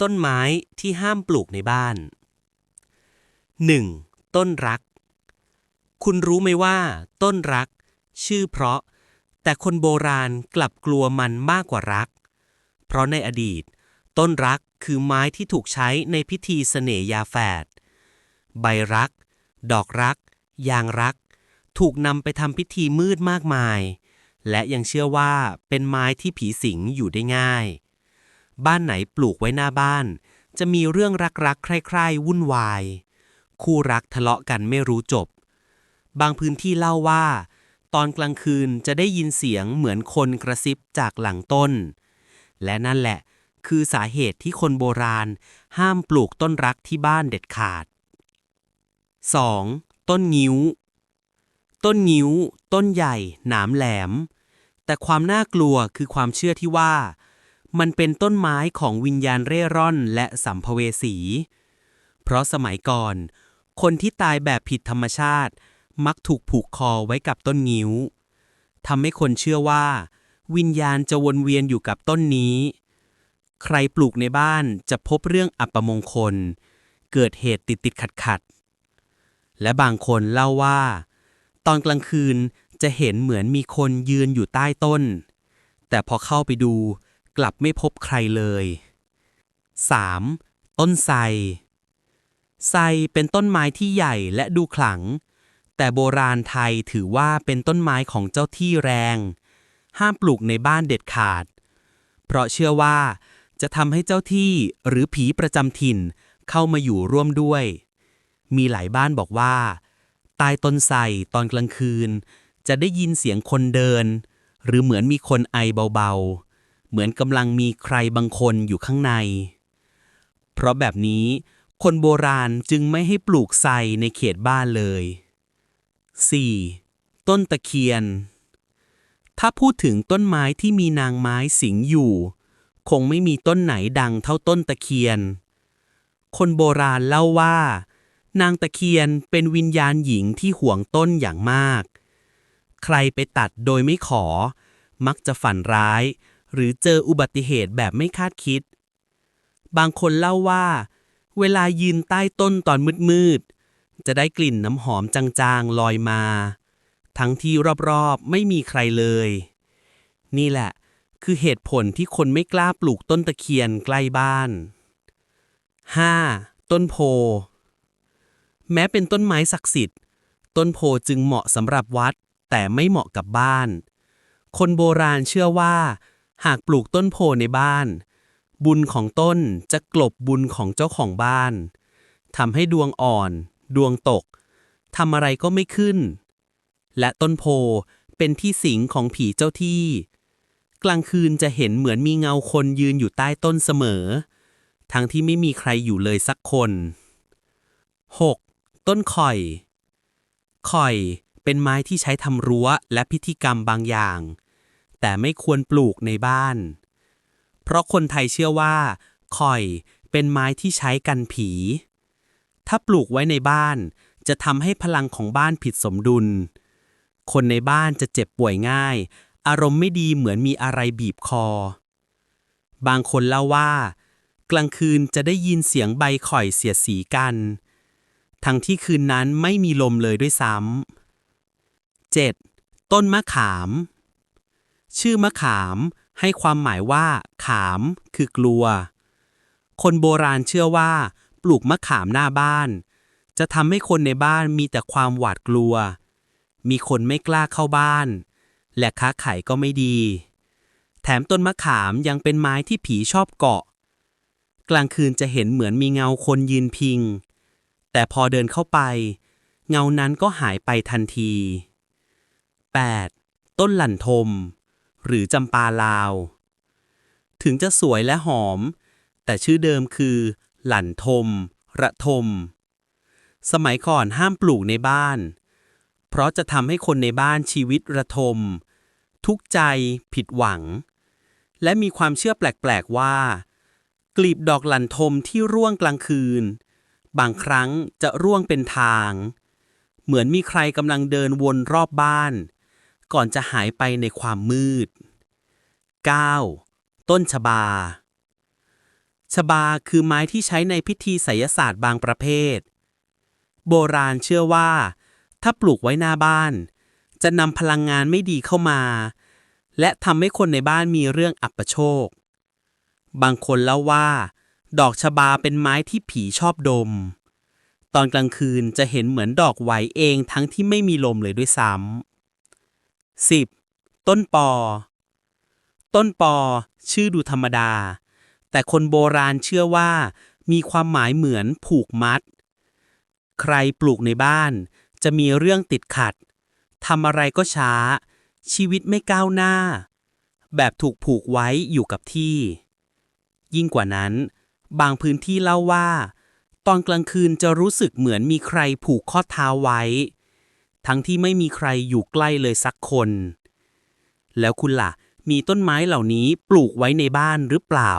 ต้นไม้ที่ห้ามปลูกในบ้าน 1. ต้นรัก คุณรู้ไหมว่า ต้นรัก ชื่อเพราะ แต่คนโบราณกลับกลัวมันมากกว่ารัก เพราะในอดีต ต้นรักคือไม้ที่ถูกใช้ในพิธีเสน่ยาแฝด ใบรัก ดอกรัก ยางรัก ถูกนำไปทำพิธีมืดมากมาย และยังเชื่อว่าเป็นไม้ที่ผีสิงอยู่ได้ง่าย บ้านไหนปลูกไว้หน้าบ้าน จะมีเรื่องรักๆ ใคร่ๆ วุ่นวาย คู่รักทะเลาะกันไม่รู้จบ บางพื้นที่เล่าว่า ตอนกลางคืนจะได้ยินเสียงเหมือนคนกระซิบจากหลังต้น และนั่นแหละ คือสาเหตุที่คนโบราณ ห้ามปลูกต้นรักที่บ้านเด็ดขาด 2. ต้นงิ้ว ต้นงิ้ว ต้นใหญ่ หนามแหลม แต่ความน่ากลัวคือความเชื่อที่ว่า มันเป็นต้นไม้ของวิญญาณเร่ร่อนและสัมภเวสี เพราะสมัยก่อน คนที่ตายแบบผิดธรรมชาติ มักถูกผูกคอไว้กับต้นงิ้วทำให้คนเชื่อว่า วิญญาณจะวนเวียนอยู่กับต้นนี้ ใครปลูกในบ้านจะพบเรื่องอัปมงคล เกิดเหตุติดติดขัดขัด และบางคนเล่าว่า ตอนกลางคืนจะเห็นเหมือนมีคนยืนอยู่ใต้ต้น แต่พอเข้าไปดู กลับไม่พบใครเลย 3. ต้นไทรไทรเป็นต้นไม้ที่ใหญ่และดูขลัง แต่โบราณไทยถือว่าเป็นต้นไม้ของเจ้าที่แรง ห้ามปลูกในบ้านเด็ดขาด เพราะเชื่อว่าจะทำให้เจ้าที่หรือผีประจำถิ่นเข้ามาอยู่ร่วมด้วย มีหลายบ้านบอกว่าใต้ต้นไทรตอนกลางคืน จะได้ยินเสียงคนเดิน หรือเหมือนมีคนไอเบาๆ เหมือนกำลังมีใครบางคนอยู่ข้างใน เพราะแบบนี้คนโบราณจึงไม่ให้ปลูกไทรในเขตบ้านเลย 4. ต้นตะเคียน ถ้าพูดถึงต้นไม้ที่มีนางไม้สิงอยู่ คงไม่มีต้นไหนดังเท่าต้นตะเคียน คนโบราณเล่าว่า นางตะเคียนเป็นวิญญาณหญิงที่ห่วงต้นอย่างมาก ใครไปตัดโดยไม่ขอ มักจะฝันร้าย หรือเจออุบัติเหตุแบบไม่คาดคิด บางคนเล่าว่า เวลายืนใต้ต้นตอนมืดๆ จะได้กลิ่นน้ำหอมจางๆ ลอยมา ทั้งที่รอบๆ ไม่มีใครเลย นี่แหละ คือเหตุผลที่คนไม่กล้าปลูกต้นตะเคียนใกล้บ้าน 5. ต้นโพ แม้เป็นต้นไม้ศักดิ์สิทธิ์ ต้นโพจึงเหมาะสำหรับวัด แต่ไม่เหมาะกับบ้าน คนโบราณเชื่อว่า หากปลูกต้นโพในบ้าน บุญของต้นจะกลบบุญของเจ้าของบ้านทำให้ดวงอ่อน ดวงตกทำอะไรก็ไม่ขึ้น และต้นโพเป็นที่สิงของผีเจ้าที่ กลางคืนจะเห็นเหมือนมีเงาคนยืนอยู่ใต้ต้นเสมอ ทั้งที่ไม่มีใครอยู่เลยสักคน 6. ต้นข่อย ข่อยเป็นไม้ที่ใช้ทำรั้วและพิธีกรรมบางอย่าง แต่ไม่ควรปลูกในบ้าน เพราะคนไทยเชื่อว่าข่อยเป็นไม้ที่ใช้กันผี ถ้าปลูกไว้ในบ้าน จะทำให้พลังของบ้านผิดสมดุล คนในบ้านจะเจ็บป่วยง่าย อารมณ์ไม่ดีเหมือนมีอะไรบีบคอ บางคนเล่าว่า กลางคืนจะได้ยินเสียงใบข่อยเสียดสีกัน ทั้งที่คืนนั้นไม่มีลมเลยด้วยซ้ำ 7. ต้นมะขาม ชื่อมะขามให้ความหมายว่า ขาม คือกลัว คนโบราณเชื่อว่า ปลูกมะขามหน้าบ้าน จะทำให้คนในบ้านมีแต่ความหวาดกลัว มีคนไม่กล้าเข้าบ้าน และค้าขายก็ไม่ดี แถมต้นมะขามยังเป็นไม้ที่ผีชอบเกาะ กลางคืนจะเห็นเหมือนมีเงาคนยืนพิง แต่พอเดินเข้าไป เงานั้นก็หายไปทันที 8. ต้นหลั่นทม หรือจำปาลาว ถึงจะสวยและหอม แต่ชื่อเดิมคือ หลั่นทม ระทม สมัยก่อนห้ามปลูกในบ้าน เพราะจะทำให้คนในบ้านชีวิตระทม ทุกข์ใจ ผิดหวัง และมีความเชื่อแปลก ๆ ว่า กลีบดอกหลั่นทมที่ร่วงกลางคืน บางครั้งจะร่วงเป็นทาง เหมือนมีใครกำลังเดินวนรอบบ้าน ก่อนจะหายไปในความมืด 9. ต้นชบา ชบาคือไม้ที่ใช้ในพิธีไสยศาสตร์บางประเภท โบราณเชื่อว่า ถ้าปลูกไว้หน้าบ้าน จะนำพลังงานไม่ดีเข้ามา และทำให้คนในบ้านมีเรื่องอัปโชค บางคนเล่าว่า ดอกชบาเป็นไม้ที่ผีชอบดม ตอนกลางคืนจะเห็นเหมือนดอกไหวเองทั้งที่ไม่มีลมเลยด้วยซ้ำ 10. ต้นปอ ต้นปอ ชื่อดูธรรมดา แต่คนโบราณเชื่อว่า มีความหมายเหมือนผูกมัด ใครปลูกในบ้าน จะมีเรื่องติดขัดทำอะไรก็ช้า ชีวิตไม่ก้าวหน้า แบบถูกผูกไว้อยู่กับที่ ยิ่งกว่านั้น บางพื้นที่เล่าว่า ตอนกลางคืนจะรู้สึกเหมือนมีใครผูกข้อเท้าไว้ ทั้งที่ไม่มีใครอยู่ใกล้เลยสักคน แล้วคุณล่ะ มีต้นไม้เหล่านี้ปลูกไว้ในบ้านหรือเปล่า